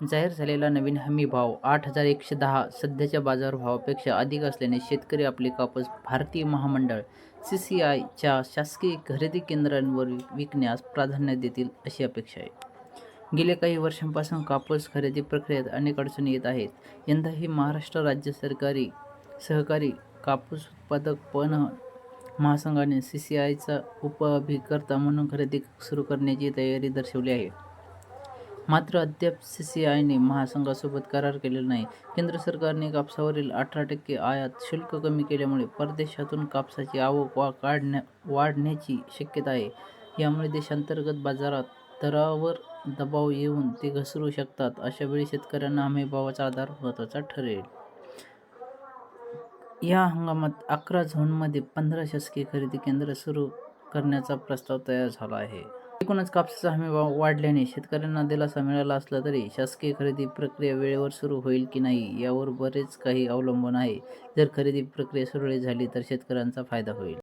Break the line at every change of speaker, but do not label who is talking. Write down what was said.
जाहीर झालेला नवीन हमी भाव आठ हजार एकशे दहा सध्याच्या बाजारभावापेक्षा अधिक असल्याने शेतकरी आपले कापूस भारतीय महामंडळ सी सी आयच्या शासकीय खरेदी केंद्रांवर विकण्यास प्राधान्य देतील अशी अपेक्षा आहे. गेल्या काही वर्षांपासून कापूस खरेदी प्रक्रियेत अनेक अडचणी येत आहेत. यंदाही महाराष्ट्र राज्य सरकारी सहकारी कापूस उत्पादक पणन महासंघाने सी सी आयचा उपअभिकर्ता म्हणून खरेदी सुरू करण्याची तयारी दर्शवली आहे. मात्र अद्याप सी सी आयने महासंघासोबत करार केलेला नाही. केंद्र सरकारने कापसावरील अठरा टक्के आयात शुल्क कमी केल्यामुळे परदेशातून कापसाची आवक वा काढण्या वाढण्याची शक्यता आहे. यामुळे देशांतर्गत बाजारात दरावर दबाव येऊन ते घसरू शकतात अशा वेळी शेतकऱ्यांना हमीभावाचा आधार महत्त्वाचा ठरेल. या हंगामात अकरा झोनमध्ये पंधरा शासकीय खरेदी केंद्र सुरू करण्याचा प्रस्ताव तयार झाला आहे. एकूणच कापसाचा हमीभाव वाढल्याने शेतकऱ्यांना दिलासा मिळाला असला तरी शासकीय खरेदी प्रक्रिया वेळेवर सुरू होईल की नाही यावर बरेच काही अवलंबून आहे. जर खरेदी प्रक्रिया सुरळीत झाली तर शेतकऱ्यांचा फायदा होईल.